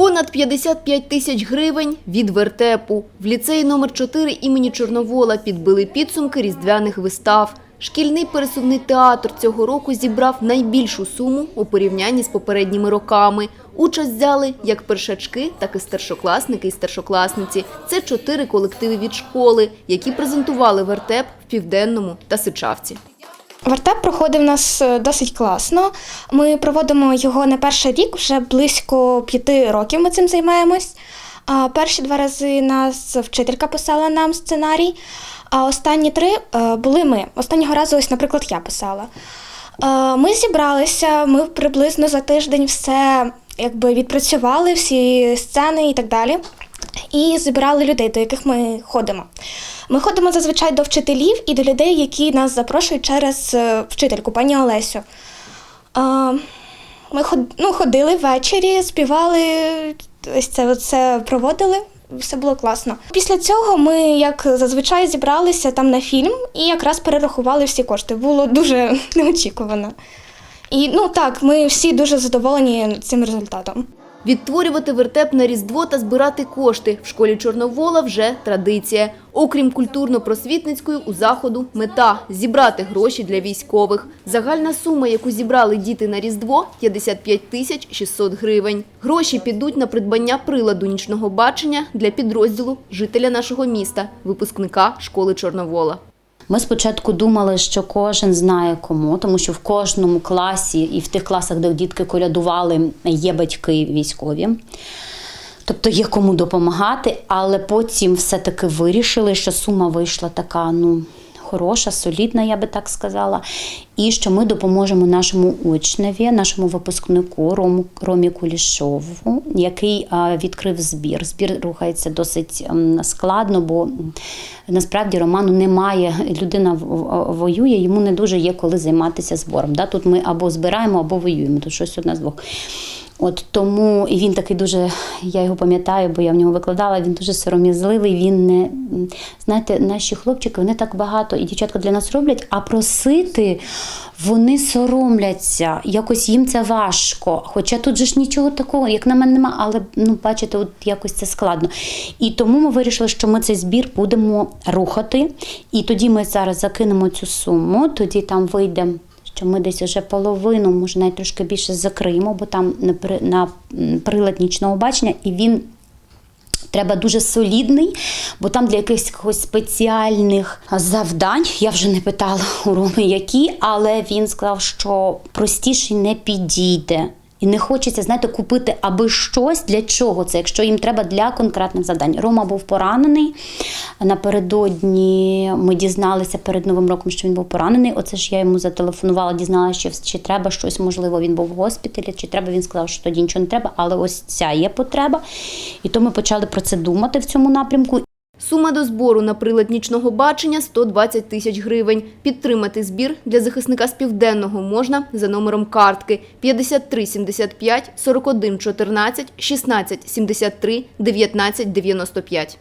Понад 55 тисяч гривень від вертепу. В ліцеї номер 4 імені Чорновола підбили підсумки різдвяних вистав. Шкільний пересувний театр цього року зібрав найбільшу суму у порівнянні з попередніми роками. Участь взяли як першачки, так і старшокласники і старшокласниці. Це чотири колективи від школи, які презентували вертеп в Південному та Сичавці. Вертеп проходив нас е, досить класно. Ми проводимо його не перший рік, вже близько п'яти років ми цим займаємось. Перші два рази нас вчителька писала нам сценарій, а останні три е, були ми. Останнього разу, ось, наприклад, я писала. Е, Ми зібралися, ми приблизно за тиждень все якби відпрацювали, всі сцени і так далі. І збирали людей, до яких ми ходимо. Ми ходимо зазвичай до вчителів і до людей, які нас запрошують через е, вчительку, пані Олесю. Ми ну, ходили ввечері, співали, ось це все проводили. Все було класно. Після цього ми, як зазвичай, зібралися там на фільм і якраз перерахували всі кошти. Було дуже неочікувано. І ну так, ми всі дуже задоволені цим результатом. Відтворювати вертеп на Різдво та збирати кошти в школі Чорновола вже традиція. Окрім культурно-просвітницької, у заходу мета – зібрати гроші для військових. Загальна сума, яку зібрали діти на Різдво – 55 тисяч 600 гривень. Гроші підуть на придбання приладу нічного бачення для підрозділу жителя нашого міста, випускника школи Чорновола. Ми спочатку думали, що кожен знає кому, тому що в кожному класі і в тих класах, де дітки колядували, є батьки військові. Тобто є кому допомагати, але потім все-таки вирішили, що сума вийшла така, ну. Хороша, солідна, я би так сказала, і що ми допоможемо нашому учневі, нашому випускнику Рому Ромі Кулішову, який відкрив збір. Збір рухається досить складно, бо насправді Роману немає. Людина воює, йому не дуже є коли займатися збором. Тут ми або збираємо, або воюємо. Тут щось одне з двох. От тому і він такий дуже, я його пам'ятаю, бо я в нього викладала. Він дуже сором'язливий. Він не знаєте, наші хлопчики вони так багато і дівчатка для нас роблять, а просити вони соромляться. Якось їм це важко. Хоча тут же ж нічого такого, як на мене, нема, але ну бачите, от якось це складно. І тому ми вирішили, що ми цей збір будемо рухати. І тоді ми зараз закинемо цю суму, тоді там вийде що ми десь вже половину, може навіть трошки більше закриємо, бо там на, при- на прилад нічного бачення, і він. Треба дуже солідний, бо там для якихось спеціальних завдань я вже не питала у Роми, які, але він сказав, що простіший не підійде. І не хочеться, знаєте, купити аби щось для чого це, якщо їм треба для конкретних завдань. Рома був поранений. Напередодні ми дізналися перед Новим роком, що він був поранений. Оце ж я йому зателефонувала, дізналася, що чи треба щось, можливо, він був в госпіталі, чи треба. Він сказав, що тоді нічого не треба, але ось ця є потреба. І то ми почали про це думати в цьому напрямку. Сума до збору на прилад нічного бачення – 120 тисяч гривень. Підтримати збір для захисника з Південного можна за номером картки 53 75 41 14 16 73 19 95.